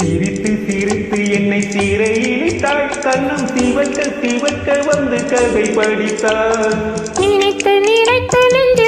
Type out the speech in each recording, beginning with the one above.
சிரித்து சிரித்து என்னை சீரையிலிட்டாள் கண்ணும் சிவக்க சிவக்க வந்து கதை படித்தாள். நினைத்து நினைத்து நெஞ்சில்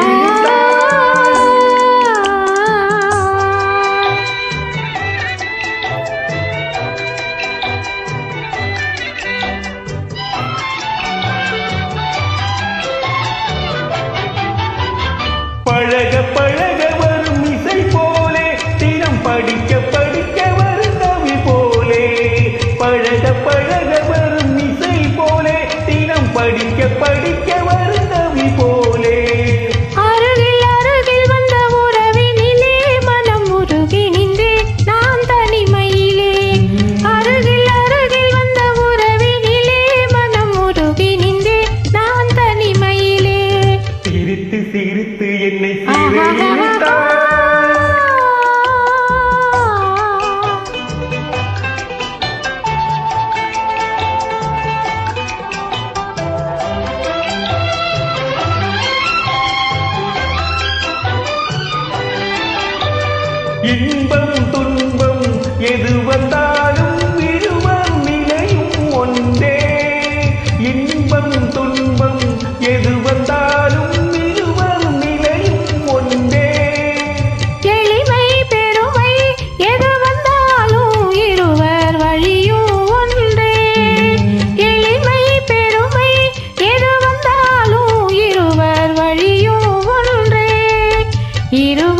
படிக்க படிக்க வரும் கவி போலே. பழக பழக வரும் இசை போலே. தினம் படிக்க படிக்க வரும் இன்பம் துன்பம் எது வந்தாலும் இருவர் நிலையும் ஒன்றே. இன்பம் துன்பம் எது வந்தாலும் இருவர் நிலையும் ஒன்றே. எளிமை பெருமை எது வந்தாலும் இருவர் வழியும் ஒன்றே. எளிமை பெருமை எது வந்தாலும் இருவர் வழியும் ஒன்றே. இரு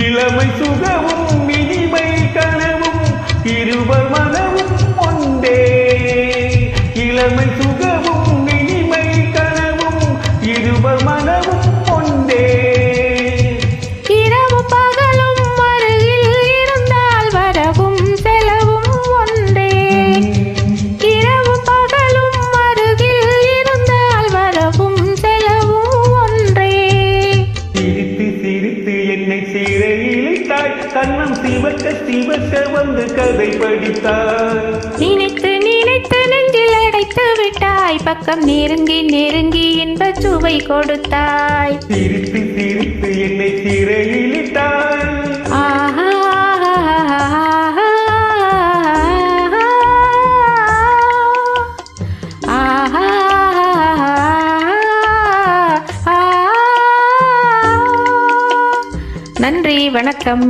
இளமை சுகமும் இனிமை கனவும் இருவர் மனமும் ஒன்றே இளமை சுகமும் வந்து கதை படித்தாள் நினைத்து நினைத்து நெஞ்சில் அடைத்து விட்டாய். பக்கம் நெருங்கி நெருங்கி இன்ப சுவை கொடுத்தாய். சிரித்து சிரித்து என்னை ஆஹா. நன்றி வணக்கம்.